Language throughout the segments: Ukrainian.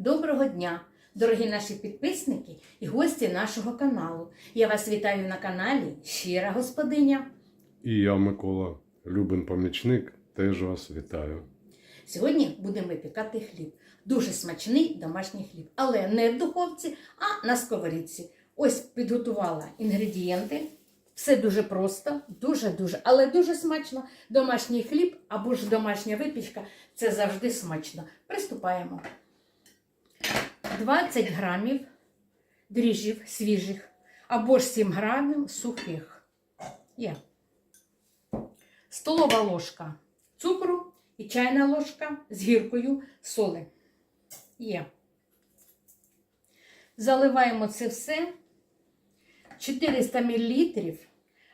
Доброго дня, дорогі наші підписники і гості нашого каналу. Я вас вітаю на каналі Щира Господиня. І я, Микола, Любин помічник, теж вас вітаю. Сьогодні будемо випікати хліб. Дуже смачний домашній хліб, але не в духовці, а на сковорідці. Ось підготувала інгредієнти. Все дуже просто, дуже-дуже, але дуже смачно. Домашній хліб або ж домашня випічка це завжди смачно. Приступаємо. 20 грамів дріжджів свіжих або ж 7 грамів сухих. Є. Столова ложка цукру і чайна ложка з гіркою соли. Є. Заливаємо це все 400 мл.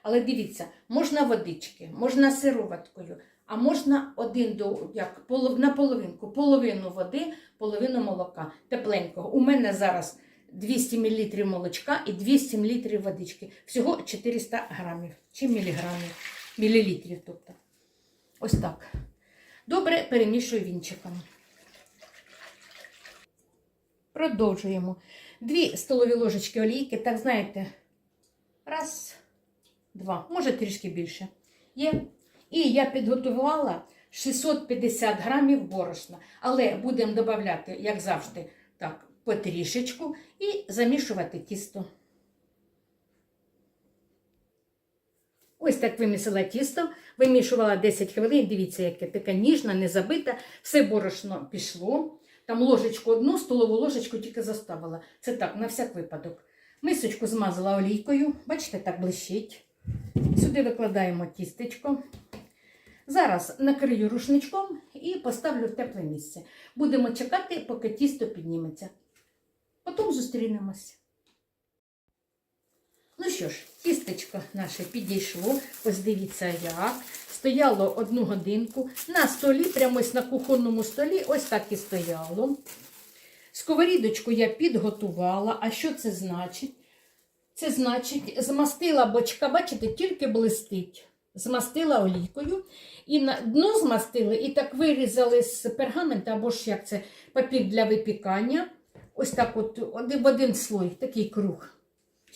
Але дивіться, можна водички, можна сироваткою, а можна один до як на половинку, половину води, половину молока тепленького. У мене зараз 200 мл молочка і 200 мл водички. Всього 400 грамів чи міліграмів, мілілітрів. Тобто. Ось так. Добре перемішую вінчиком. Продовжуємо. Дві столові ложечки олійки, так знаєте, раз, два, може трішки більше. Є. І я підготувала 650 грамів борошна. Але будемо додати, як завжди, так, потрішечку і замішувати тісто. Ось так вимісила тісто, вимішувала 10 хвилин. Дивіться, яке таке ніжне, не забите. Все борошно пішло. Там ложечку одну, столову ложечку тільки заставила. Це так, на всяк випадок. Мисочку змазала олійкою, бачите, так блищить. Сюди викладаємо тістечко. Зараз накрию рушничком і поставлю в тепле місце. Будемо чекати, поки тісто підніметься. Потім зустрінемось. Ну що ж, тістечко наше підійшло. Ось дивіться як. Стояло одну годинку. На столі, прямо ось на кухонному столі, ось так і стояло. Сковорідочку я підготувала. А що це значить? Це значить, змастила бочка, бачите, тільки блистить. Змастила олійкою і на дно змастили, і так вирізали з пергамента, або ж як це папір для випікання. Ось так от в один слой, такий круг.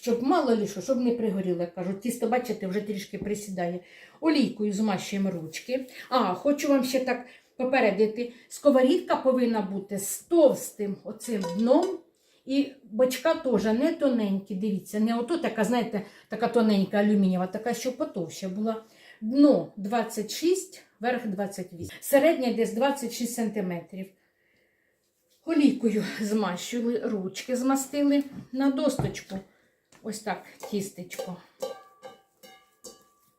Щоб мало ли щоб не пригоріло, я кажу. Тісто, бачите, вже трішки присідає. Олійкою змащуємо ручки. А, хочу вам ще так попередити. Сковорідка повинна бути з товстим оцим дном. І бочка теж не тоненькі, дивіться, не ото така, знаєте, така тоненька алюмінієва, така, що потовща була. Дно 26, верх 28. Середня десь 26 см. Олійкою змащували, ручки змастили на досточку. Ось так тістечко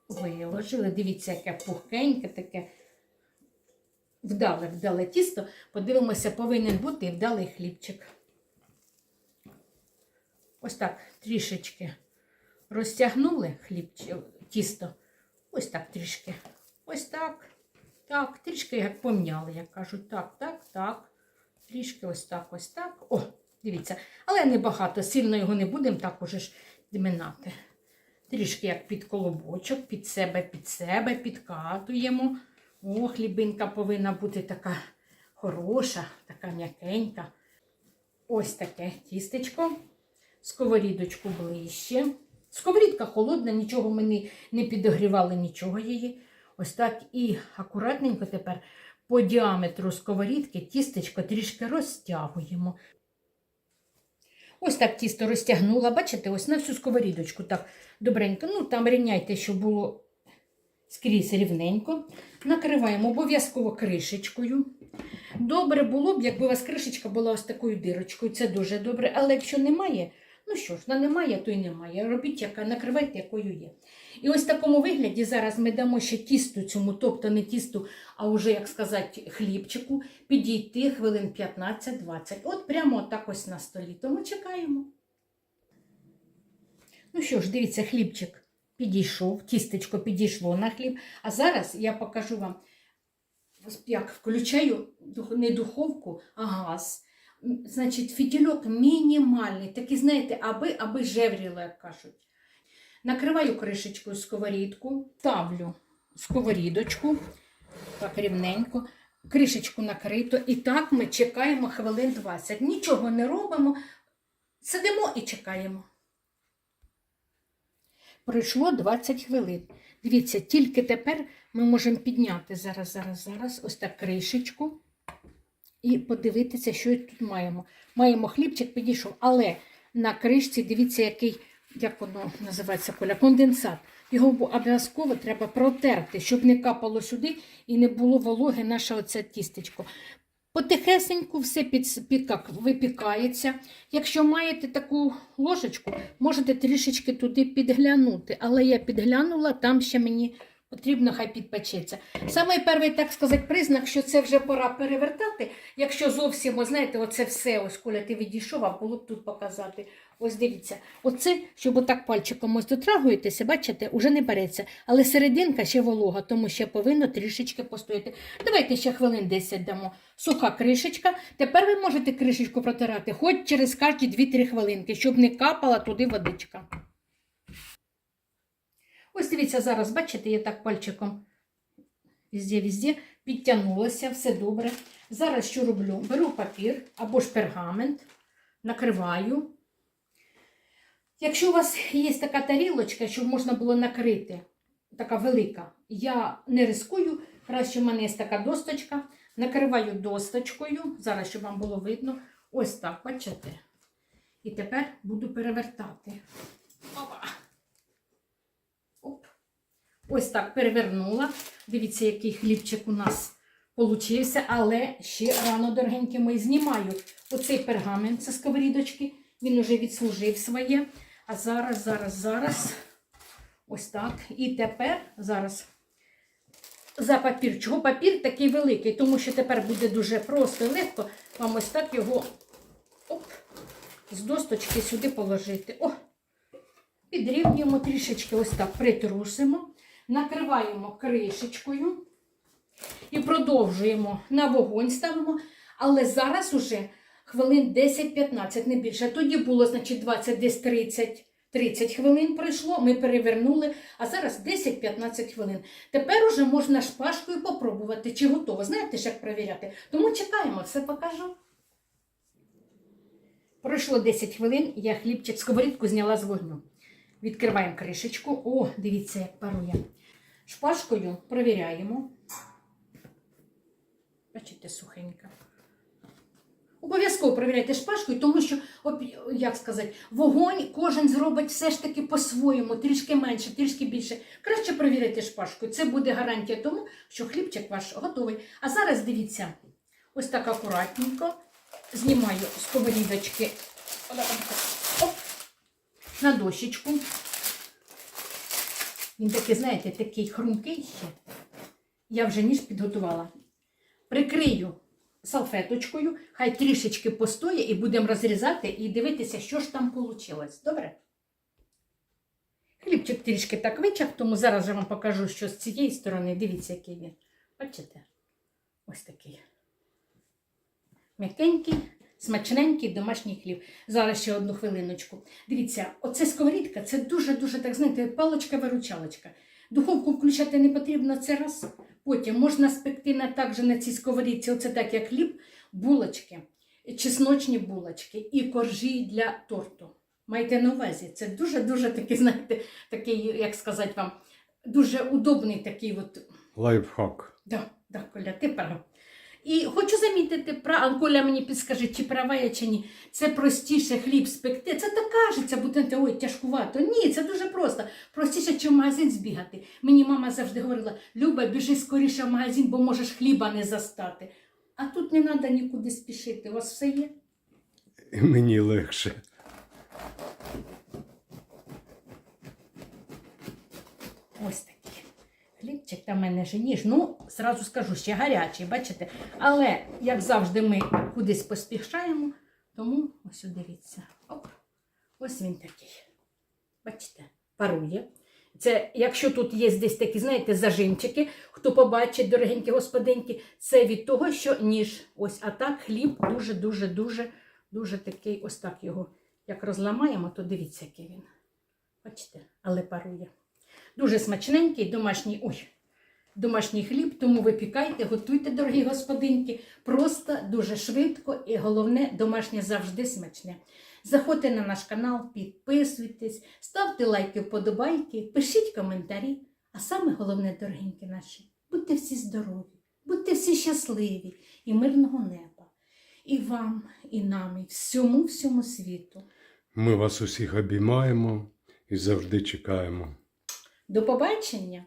виложили. Дивіться, яке пухкеньке, таке вдале, вдале тісто. Подивимося, повинен бути вдалий хлібчик. Ось так трішечки розтягнули хлібчик, тісто. Ось так трішки. Ось так. Так, трішки як помняли, як кажуть. Так, так, так. Трішки ось так, ось так. О, дивіться. Але не багато, сильно його не будемо так уже ж дминати. Трішки як під колобочок, під себе, під себе підкатуємо. О, хлібинка повинна бути така хороша, така м'якенька. Ось таке тістечко. Сковорідочку ближче. Сковорідка холодна, нічого ми не, не підогрівали, нічого її. Ось так і акуратненько тепер по діаметру сковорідки тістечко трішки розтягуємо. Ось так тісто розтягнула, бачите, ось на всю сковорідочку так добренько. Ну, там рівняйте, щоб було скрізь рівненько. Накриваємо обов'язково кришечкою. Добре було б, якби у вас кришечка була ось такою дирочкою. Це дуже добре. Але якщо немає, ну що ж, на немає, то й немає. Робіть, яка, накривайте, якою є. І ось в такому вигляді зараз ми дамо ще тісту цьому, тобто не тісту, а вже, як сказати, хлібчику, підійти хвилин 15-20. От прямо так ось на столі. Тому чекаємо. Ну що ж, дивіться, хлібчик підійшов, тістечко підійшло на хліб. А зараз я покажу вам, як включаю не духовку, а газ. Значить, фітільок мінімальний, такий, знаєте, аби, аби жевріло, як кажуть. Накриваю кришечкою сковорідку, ставлю сковорідочку, так рівненько, кришечку накрито, і так ми чекаємо хвилин 20. Нічого не робимо, сидимо і чекаємо. Пройшло 20 хвилин. Дивіться, тільки тепер ми можемо підняти зараз, зараз, зараз ось так кришечку і подивитися, що тут маємо. Маємо хлібчик, підійшов, але на кришці, дивіться, який, як воно називається, коля, конденсат. Його обов'язково треба протерти, щоб не капало сюди і не було вологи наше оце тістечко. Потихесеньку все під, під, як, випікається. Якщо маєте таку ложечку, можете трішечки туди підглянути. Але я підглянула, там ще мені потрібно хай підпечеться. Саме перший, так сказати, признак, що це вже пора перевертати. Якщо зовсім, ось, знаєте, оце все, ось коли ти відійшов, а було б тут показати. Ось дивіться, оце, щоб отак пальчиком ось дотрагуєтеся, бачите, уже не береться. Але серединка ще волога, тому ще повинно трішечки постояти. Давайте ще хвилин 10 дамо. Суха кришечка. Тепер ви можете кришечку протирати хоч через кожні 2-3 хвилинки, щоб не капала туди водичка. Ось дивіться, зараз, бачите, я так пальчиком везде-везде підтягнулася, все добре. Зараз що роблю? Беру папір або ж пергамент, накриваю. Якщо у вас є така тарілочка, щоб можна було накрити, така велика, я не рискую. Краще в мене є така досточка. Накриваю досточкою, зараз, щоб вам було видно. Ось так, бачите. І тепер буду перевертати. Опа. Ось так перевернула. Дивіться, який хлібчик у нас получився, але ще рано, дорогенькі мої, знімаю оцей пергамент зі сковорідочки. Він уже відслужив своє. А зараз, зараз, зараз. Ось так. І тепер зараз за папір. Чого папір такий великий? Тому що тепер буде дуже просто і легко вам ось так його оп, з досточки сюди положити. О! Підрівнюємо трішечки, ось так притрусимо, накриваємо кришечкою і продовжуємо на вогонь ставимо. Але зараз уже хвилин 10-15, не більше. Тоді було, значить, 20, десь 30. 30 хвилин пройшло, ми перевернули, а зараз 10-15 хвилин. Тепер уже можна шпажкою попробувати, чи готово. Знаєте ж, як перевіряти? Тому чекаємо, все покажу. Пройшло 10 хвилин, я хлібчик сковорідку зняла з вогню. Відкриваємо кришечку. О, дивіться, як парує. Шпажкою провіряємо. Бачите, сухенька. Обов'язково перевіряйте шпажкою, тому що, як сказати, вогонь кожен зробить все ж таки по-своєму, трішки менше, трішки більше. Краще перевіряйте шпажкою. Це буде гарантія тому, що хлібчик ваш готовий. А зараз дивіться, ось так акуратненько знімаю з сковорідочки на дощечку. Він такий, знаєте, такий хрумкий ще. Я вже ніж підготувала. Прикрию салфеточкою, хай трішечки постоє і будемо розрізати і дивитися, що ж там вийшло. Добре? Хлібчик трішки так вичах, тому зараз я вам покажу, що з цієї сторони. Дивіться, який він. Бачите? Ось такий. М'якенький, смачненький домашній хліб. Зараз ще одну хвилиночку. Дивіться, оце сковорідка, це дуже-дуже, так знаєте, паличка-виручалочка. Духовку включати не потрібно це раз. Потім можна спекти на так же на цій сковорідці, оце так як хліб, булочки, чесночні булочки і коржі для торту. Майте на увазі, це дуже-дуже такий, знаєте, такий, як сказати вам, дуже удобний такий от Лайфхак. Да, да, Коля, ти права. І хочу замітити, пра- а Коля мені підскаже, чи права я, чи ні. Це простіше хліб спекти. Це так кажеться, будете, ой, тяжкувато. Ні, це дуже просто. Простіше, чи в магазин збігати. Мені мама завжди говорила: Люба, біжи скоріше в магазин, бо можеш хліба не застати. А тут не треба нікуди спішити. У вас все є? Мені легше. Ось. Хлібчик там мене же ніж. Ну, зразу скажу, ще гарячий, бачите? Але, як завжди, ми кудись поспішаємо, тому ось дивіться. Оп. Ось він такий. Бачите, парує. Це, якщо тут є десь такі, знаєте, зажимчики, хто побачить, дорогенькі господинки, це від того, що ніж. Ось, а так хліб дуже-дуже, дуже, дуже такий, ось так його. Як розламаємо, то дивіться, який він. Бачите, але парує. Дуже смачненький, домашній. Ой, домашній хліб, тому випікайте, готуйте, дорогі господинки. Просто дуже швидко і головне, домашнє завжди смачне. Заходьте на наш канал, підписуйтесь, ставте лайки, вподобайки, пишіть коментарі. А саме головне, дорогенькі наші, будьте всі здорові, будьте всі щасливі і мирного неба. І вам, і нам, і всьому всьому світу. Ми вас усіх обіймаємо і завжди чекаємо. До побачення!